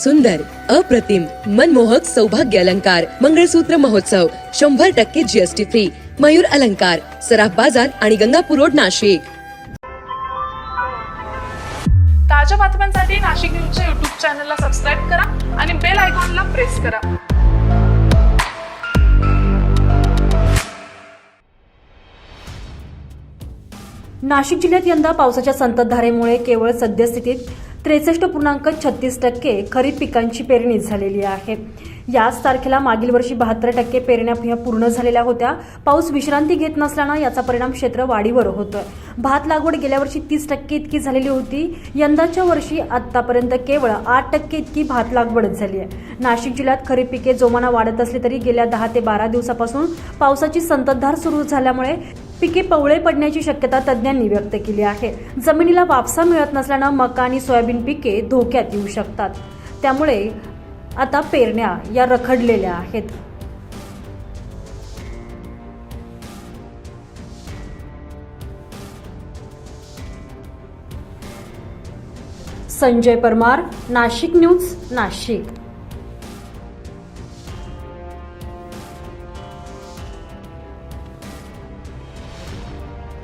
सुंदर अप्रतिम मनमोहक सौभाग्य अलंकार मंगळसूत्र महोत्सव शंभर टक्के जीएसटी फ्री मयूर अलंकार सराफ बाजार आणि गंगापूर रोड नाशिक. ताज्या बातम्यांसाठी नाशिक न्यूजच्या युट्यूब चॅनलला सबस्क्राईब करा आणि बेल आयकॉनला प्रेस करा. नाशिक जिल्ह्यात यंदा पावसाच्या संततधारेमुळे केवळ सद्यस्थितीत त्रेसष्ट पूर्णांक छत्तीस टक्के खरीप पिकांची पेरणी झालेली आहे. याच तारखेला मागील वर्षी बहात्तर टक्के पेरण्या पूर्ण झालेल्या होत्या. पाऊस विश्रांती घेत नसल्यानं याचा परिणाम क्षेत्र वाढीवर होतं. भात लागवड गेल्या वर्षी तीस टक्के इतकी झालेली होती. यंदाच्या वर्षी आतापर्यंत केवळ आठ टक्के इतकी भात लागवड झाली आहे. नाशिक जिल्ह्यात खरीप पिके जोमाना वाढत असली तरी गेल्या दहा ते बारा दिवसापासून पावसाची संततधार सुरू झाल्यामुळे पिके पवळे पडण्याची शक्यता तज्ज्ञांनी व्यक्त केली आहे. जमिनीला वापसा मिळत नसल्यानं मका आणि सोयाबीन पिके धोक्यात येऊ शकतात. त्यामुळे आता पेरण्या या रखडलेल्या आहेत. संजय परमार नाशिक न्यूज नाशिक.